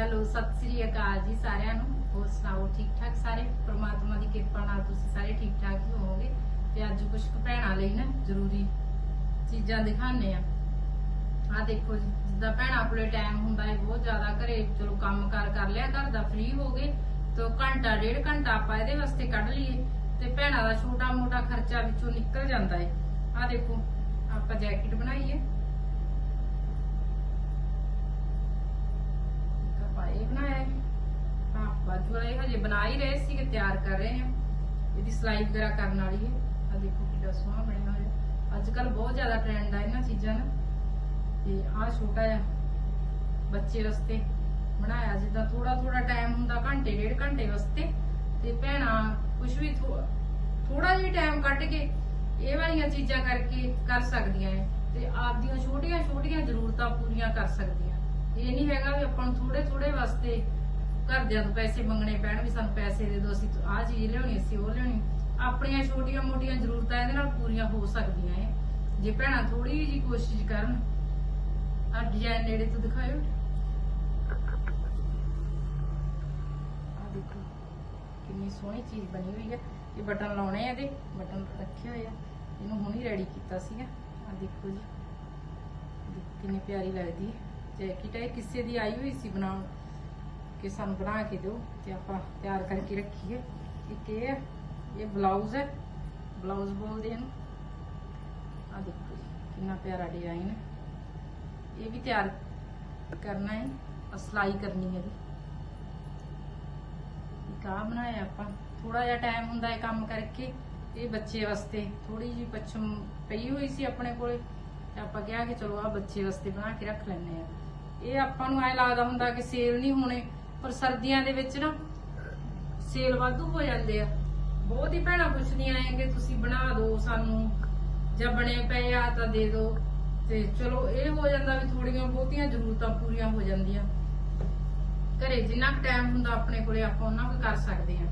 Hello, Sat Sri ਅਕਾਲ ਜੀ ਸਾਰਿਆਂ ਨੂੰ। ਹੋਰ ਸੁਣਾਓ ਠੀਕ ਠਾਕ ਸਾਰੇ? ਪ੍ਰਮਾਤਮਾ ਦੀ ਕਿਰਪਾ ਨਾਲ ਤੁਸੀਂ ਸਾਰੇ ਠੀਕ ਠਾਕ ਹੀ ਹੋਵੋਗੇ। ਤੇ ਅੱਜ ਕੁਝ ਭੈਣਾਂ ਲਈ ਨਾ ਜ਼ਰੂਰੀ ਚੀਜ਼ਾਂ ਦਿਖਾਣੇ ਆ ਆ ਦੇਖੋ ਜਿੱਦਾਂ ਭੈਣਾਂ ਕੋਲੇ ਟਾਈਮ ਹੁੰਦਾ ਹੈ, ਬਹੁਤ ਜ਼ਿਆਦਾ ਘਰੇ ਚਲੋ ਕੰਮ ਕਾਰ ਕਰ ਲਿਆ, ਘਰ ਦਾ ਫ੍ਰੀ ਹੋ ਗਏ, ਤੋ ਘੰਟਾ, ਡੇਢ ਘੰਟਾ ਆਪਾਂ ਇਹਦੇ ਵਾਸਤੇ ਕੱਢ ਲਈਏ, ਤੇ ਭੈਣਾਂ ਦਾ ਛੋਟਾ ਮੋਟਾ ਖਰਚਾ ਵਿੱਚੋਂ ਨਿਕਲ ਜਾਂਦਾ ਹੈ। ਆ ਦੇਖੋ, ਆਪਾਂ ਜੈਕਟ ਬਣਾਈਏ ਇੱਕ ਆਪਾਂ ਇਹ ਬਣਾਇਆ ਹੈ ਹਾਂ ਬਾਜੂ ਹਜੇ ਬਣਾ ਹੀ ਰਹੇ ਸੀ ਕਿ ਤਿਆਰ ਕਰ ਰਹੇ ਹਾਂ ਇਹਦੀ ਸਿਲਾਈ ਵਗੈਰਾ ਕਰਨ ਵਾਲੀ ਹੈ। ਆ ਦੇਖੋ ਕਿੰਨਾ ਸੋਹਣਾ ਬਣਿਆ ਹੋਇਆ। ਅੱਜ ਕੱਲ ਬਹੁਤ ਜ਼ਿਆਦਾ ਟ੍ਰੈਂਡ ਆ ਇਹਨਾਂ ਚੀਜ਼ਾਂ ਦਾ ਤੇ ਆਹ ਛੋਟਾ ਜਿਹਾ ਬੱਚੇ ਵਾਸਤੇ ਬਣਾਇਆ, ਜਿੱਦਾਂ ਥੋੜਾ ਥੋੜਾ ਟਾਈਮ ਹੁੰਦਾ ਘੰਟੇ, ਡੇਢ ਘੰਟੇ ਵਾਸਤੇ। ਤੇ ਭੈਣਾਂ ਕੁਝ ਵੀ ਥੋੜਾ ਜਿਹਾ ਟਾਈਮ ਕੱਢ ਕੇ ਇਹ ਵਾਲੀਆਂ ਚੀਜ਼ਾਂ ਕਰਕੇ ਕਰ ਸਕਦੀਆਂ ਹੈ ਤੇ ਆਪਦੀਆਂ ਛੋਟੀਆਂ ਛੋਟੀਆਂ ਜ਼ਰੂਰਤਾਂ ਪੂਰੀਆਂ ਕਰ ਸਕਦੀਆਂ। ਇਹ ਨਹੀਂ ਹੈਗਾ ਵੀ ਆਪਾਂ ਨੂੰ ਥੋੜੇ ਥੋੜੇ ਵਾਸਤੇ ਘਰਦਿਆਂ ਤੋਂ ਪੈਸੇ ਮੰਗਣੇ ਪੈਣ ਵੀ ਸਾਨੂੰ ਪੈਸੇ ਦੇ ਦਿਓ, ਅਸੀਂ ਆਹ ਚੀਜ਼ ਲਿਆਉਣੀ, ਅਸੀਂ ਉਹ ਲਿਆਉਣੀ। ਆਪਣੀਆਂ ਛੋਟੀਆਂ ਮੋਟੀਆਂ ਜ਼ਰੂਰਤਾਂ ਇਹਦੇ ਨਾਲ ਪੂਰੀਆਂ ਹੋ ਸਕਦੀਆਂ ਹੈ ਜੇ ਭੈਣਾਂ ਥੋੜੀ ਜੀ ਕੋਸ਼ਿਸ਼ ਕਰਨ ਆ ਡਿਜ਼ਾਈਨ ਨੇੜੇ ਤੋਂ ਦਿਖਾਇਓ। ਆ ਦੇਖੋ, ਕਿੰਨੀ ਸੋਹਣੀ ਚੀਜ਼ ਬਣੀ ਹੋਈ ਹੈ ਇਹ ਬਟਨ ਲਾਉਣੇ ਆ ਇਹਦੇ, ਬਟਨ ਰੱਖੇ ਹੋਏ ਆ। ਇਹਨੂੰ ਹੁਣੀ ਰੈਡੀ ਕੀਤਾ ਸੀਗਾ। ਆ ਦੇਖੋ ਜੀ ਕਿੰਨੀ ਪਿਆਰੀ ਲੱਗਦੀ ਹੈ ਜੈਕਟ ਇਹ ਕਿਸੇ ਦੀ ਆਈ ਹੋਈ ਸੀ ਬਣਾਉਣ। ਕਿ ਸਾਨੂੰ ਬਣਾ ਕੇ ਦਿਓ ਤੇ ਆਪਾਂ ਤਿਆਰ ਕਰਕੇ ਰੱਖੀਏ। ਇੱਕ ਇਹ ਹੈ, ਇਹ ਬਲਾਊਜ਼ ਹੈ। ਬਲਾਊਜ਼ ਬੋਲਦੇ ਇਹਨੂੰ। ਆ ਦੇਖੋ ਜੀ, ਕਿੰਨਾ ਪਿਆਰਾ ਡਿਜ਼ਾਈਨ ਹੈ। ਇਹ ਵੀ ਤਿਆਰ ਕਰਨਾ ਹੈ ਸਲਾਈ ਕਰਨੀ ਹੈ ਇਹਦੀ। ਇੱਕ ਬਣਾਇਆ ਆਪਾਂ। ਥੋੜਾ ਜਿਹਾ ਟਾਈਮ ਹੁੰਦਾ ਹੈ ਕੰਮ ਕਰਕੇ, ਇਹ ਬੱਚੇ ਵਾਸਤੇ। ਥੋੜੀ ਜਿਹੀ ਪੱਛਮ ਪਈ ਹੋਈ ਸੀ ਆਪਣੇ ਕੋਲੇ, ਤੇ ਆਪਾਂ ਕਿਹਾ ਕਿ ਚਲੋ ਆ ਬੱਚੇ ਵਾਸਤੇ ਬਣਾ ਕੇ ਰੱਖ ਲੈਂਦੇ ਆ ਇਹ ਆਪਾਂ ਨੂੰ ਐ ਲੱਗਦਾ ਹੁੰਦਾ ਕਿ ਸੇਲ ਨਹੀਂ ਹੋਣੇ। ਪਰ ਸਰਦੀਆਂ ਦੇ ਵਿੱਚ ਨਾ ਸੇਲ ਵਾਧੂ ਹੋ ਜਾਂਦੇ ਆ। ਬਹੁਤ ਹੀ ਭੈਣਾਂ ਪੁੱਛਦੀਆਂ ਆਂ ਕਿ ਤੁਸੀਂ ਬਣਾ ਦਿਓ ਸਾਨੂੰ, ਜਾਂ ਬਣੇ ਪਏ ਆ ਤਾਂ ਦੇ ਦਿਓ ਤੇ ਚਲੋ, ਇਹ ਹੋ ਜਾਂਦਾ ਵੀ ਥੋੜੀਆਂ ਬਹੁਤੀਆਂ ਜ਼ਰੂਰਤਾਂ ਪੂਰੀਆਂ ਹੋ ਜਾਂਦੀਆਂ। ਘਰੇ ਜਿੰਨਾ ਕੁ ਟਾਈਮ ਹੁੰਦਾ, ਆਪਣੇ ਕੋਲੇ ਆਪਾਂ ਉਹਨਾਂ ਕੁ ਕਰ ਸਕਦੇ ਆ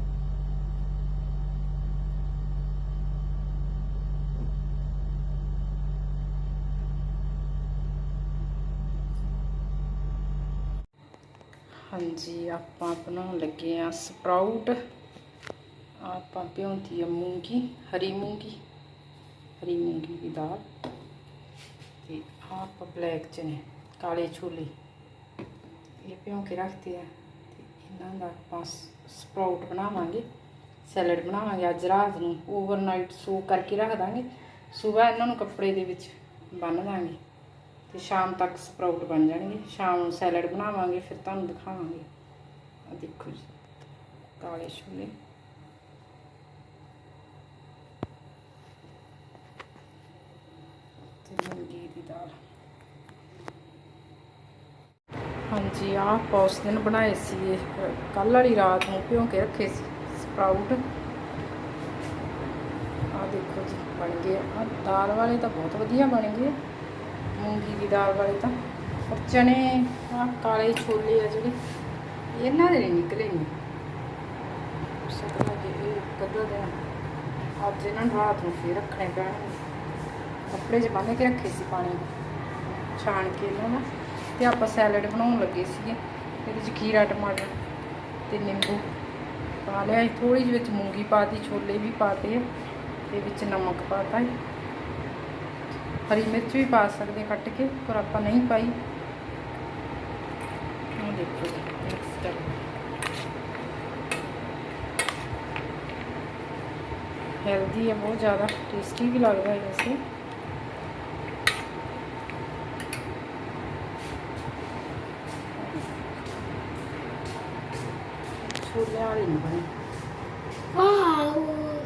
ਹਾਂਜੀ, ਆਪਾਂ ਬਣਾਉਣ ਲੱਗੇ ਆ ਸਪਰਾਊਟ। ਆਪਾਂ ਭਿਉਂਦੀ ਆ ਮੂੰਗੀ, ਹਰੀ ਮੂੰਗੀ ਹਰੀ ਮੂੰਗੀ ਦੀ ਦਾਲ ਤੇ ਆਪ ਬਲੈਕ ਚਨੇ, ਕਾਲੇ ਛੋਲੇ। ਇਹ ਭਿਉਂ ਕੇ ਰੱਖਦੇ ਆ ਤੇ ਇਹਨਾਂ ਦਾ ਆਪਾਂ ਸਪਰਾਊਟ ਬਣਾਵਾਂਗੇ, ਸੈਲਡ ਬਣਾਵਾਂਗੇ। ਅੱਜ ਰਾਤ ਨੂੰ ਓਵਰਨਾਈਟ ਸੋ ਕਰਕੇ ਰੱਖ ਦਾਂਗੇ। ਸਵੇਰ ਇਹਨਾਂ ਨੂੰ ਕੱਪੜੇ ਦੇ ਵਿੱਚ ਬੰਨ ਦਾਂਗੇ। ਤੇ ਸ਼ਾਮ ਤੱਕ ਸਪਰਾਊਟ ਬਣ ਜਾਣਗੇ। ਸ਼ਾਮ ਨੂੰ ਸੈਲਡ ਬਣਾਵਾਂਗੇ, ਫਿਰ ਤੁਹਾਨੂੰ ਦਿਖਾਵਾਂਗੇ। ਆ ਦੇਖੋ ਜੀ, ਕਾਲੇ ਛੋਲੇ। ਤੇ ਮੂੰਗੀ ਦੀ ਦਾਲ। ਹਾਂਜੀ, ਆਹ ਆਪਾਂ ਉਸ ਦਿਨ ਬਣਾਏ ਸੀ ਇਹ ਕੱਲ ਵਾਲੀ ਰਾਤ ਨੂੰ ਭਿਉਂ ਕੇ ਰੱਖੇ ਸੀ ਸਪਰਾਊਟ। ਆ ਦੇਖੋ ਜੀ, ਬਣ ਗਏ। ਆ ਦਾਲ ਵਾਲੇ ਤਾਂ ਬਹੁਤ ਵਧੀਆ ਬਣ ਗਏ। ਮੂੰਗੀ ਦੀ ਦਾਲ ਵਾਲੇ ਤਾਂ। ਪਰ ਚਨੇ ਆ ਕਾਲੇ ਛੋਲੇ ਆ ਜਿਹੜੇ, ਇਹਨਾਂ ਦੇ ਨਹੀਂ ਨਿਕਲੇ ਨਹੀਂ ਸਕਦਾ ਕਿ ਇਹ ਕਦੋਂ ਦੇ ਅੱਜ ਇਹਨਾਂ ਨੂੰ ਰਾਤ ਨੂੰ ਫੇਰ ਰੱਖਣੇ ਪੈਣਗੇ। ਕੱਪੜੇ 'ਚ ਬੰਨ੍ਹ ਕੇ ਰੱਖੇ ਸੀ ਪਾਣੀ ਛਾਣ ਕੇ ਇਹਨਾਂ ਦਾ। ਤੇ ਆਪਾਂ ਸੈਲਡ ਬਣਾਉਣ ਲੱਗੇ ਸੀਗੇ, ਇਹਦੇ 'ਚ ਖੀਰਾ, ਟਮਾਟਰ ਤੇ ਨਿੰਬੂ ਪਾ ਲਿਆ ਥੋੜੀ ਜਿਹੀ ਵਿੱਚ ਮੂੰਗੀ ਪਾਤੀ ਛੋਲੇ ਵੀ ਪਾਤੇ ਆ। ਤੇ ਵਿੱਚ ਨਮਕ ਪਾਤਾ ਹੈ ਹਰੀ ਮਿਰਚ ਵੀ ਪਾ ਸਕਦੇ ਕੱਟ ਕੇ ਪਰ ਆਪਾਂ ਨਹੀਂ ਪਾਈ। ਆਹ ਦੇਖੋ ਜੀ ਮਿਕਸ ਕਰ ਹੈਲਦੀ ਹੈ ਬਹੁਤ ਜ਼ਿਆਦਾ ਟੇਸਟੀ ਵੀ ਲੱਗਦਾ ਹੈ ਵੈਸੇ। ਛੋਲਿਆਂ ਵਾਲੀ ਨਹੀਂ ਬਣੀ। ਵਾਓ